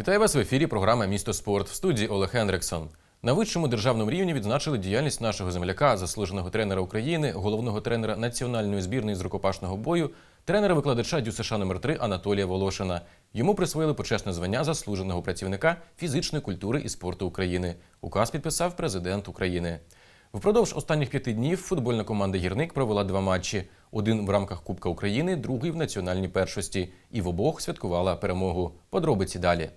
Вітаю вас в ефірі. Програма Місто спорт в студії Олег Хендриксон. На вищому державному рівні відзначили діяльність нашого земляка, заслуженого тренера України, головного тренера національної збірної з рукопашного бою, тренера-викладача ДЮСШ номер 3 Анатолія Волошина. Йому присвоїли почесне звання заслуженого працівника фізичної культури і спорту України. Указ підписав президент України. Впродовж останніх п'яти днів футбольна команда Гірник провела два матчі: один в рамках Кубка України, другий в національній першості. І в обох святкувала перемогу. Подробиці далі.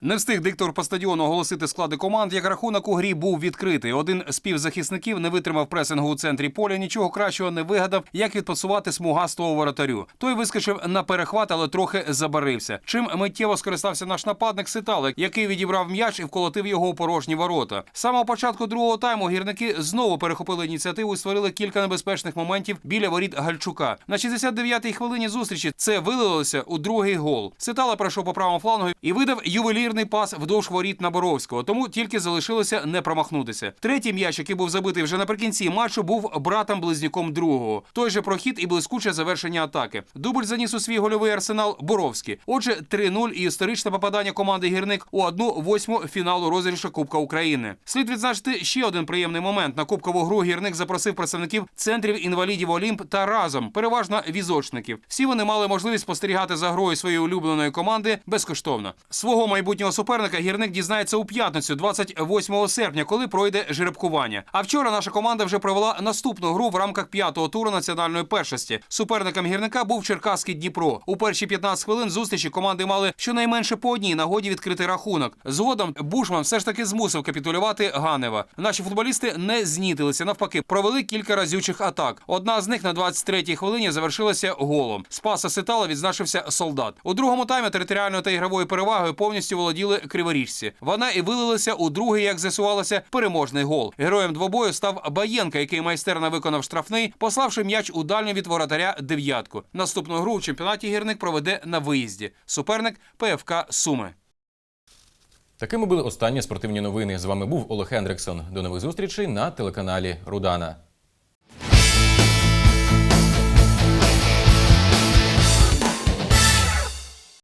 Не встиг диктор по стадіону оголосити склади команд, як рахунок у грі був відкритий. Один з півзахисників не витримав пресингу у центрі поля, нічого кращого не вигадав, як відпасувати смугастого воротарю. Той вискочив на перехват, але трохи забарився. Чим миттєво скористався наш нападник Ситалик, який відібрав м'яч і вколотив його у порожні ворота. З самого початку другого тайму гірники знову перехопили ініціативу і створили кілька небезпечних моментів біля воріт Гальчука. На 69-й хвилині зустрічі це вилилося у другий гол. Ситала пройшов по правому флангу і видав ювелірний пас вдовж воріт на Боровського, тому тільки залишилося не промахнутися. Третій м'яч, який був забитий вже наприкінці матчу, був братом-близнюком другого. Той же прохід і блискуче завершення атаки. Дубль заніс у свій гольовий арсенал Боровський. Отже, 3-0 і історичне попадання команди гірник у одну восьму фіналу розіграшу Кубка України. Слід відзначити ще один приємний момент. На кубкову гру гірник запросив представників центрів інвалідів Олімп та разом, переважно візочників. Всі вони мали можливість спостерігати за грою своєї улюбленої команди безкоштовно. Свого майбутнього суперника гірник дізнається у п'ятницю, 28 серпня, коли пройде жеребкування. А вчора наша команда вже провела наступну гру в рамках п'ятого туру національної першості. Суперником гірника був Черкаський Дніпро. У перші 15 хвилин зустрічі команди мали щонайменше по одній нагоді відкрити рахунок. Згодом Бушман все ж таки змусив капітулювати Ганева. Наші футболісти не знітилися. Навпаки, провели кілька разючих атак. Одна з них на 23-й хвилині завершилася голом. Спаса Ситала відзначився солдат. У другому таймі територіальною та ігровою перевагою повністю володіли криворіжці. Вона і вилилася у другий, як з'ясувалося, переможний гол. Героєм двобою став Баєнка, який майстерно виконав штрафний, пославши м'яч у дальню від воротаря дев'ятку. Наступну гру у чемпіонаті гірник проведе на виїзді. Суперник ПФК Суми. Такими були останні спортивні новини. З вами був Олег Хендриксон. До нових зустрічей на телеканалі Рудана.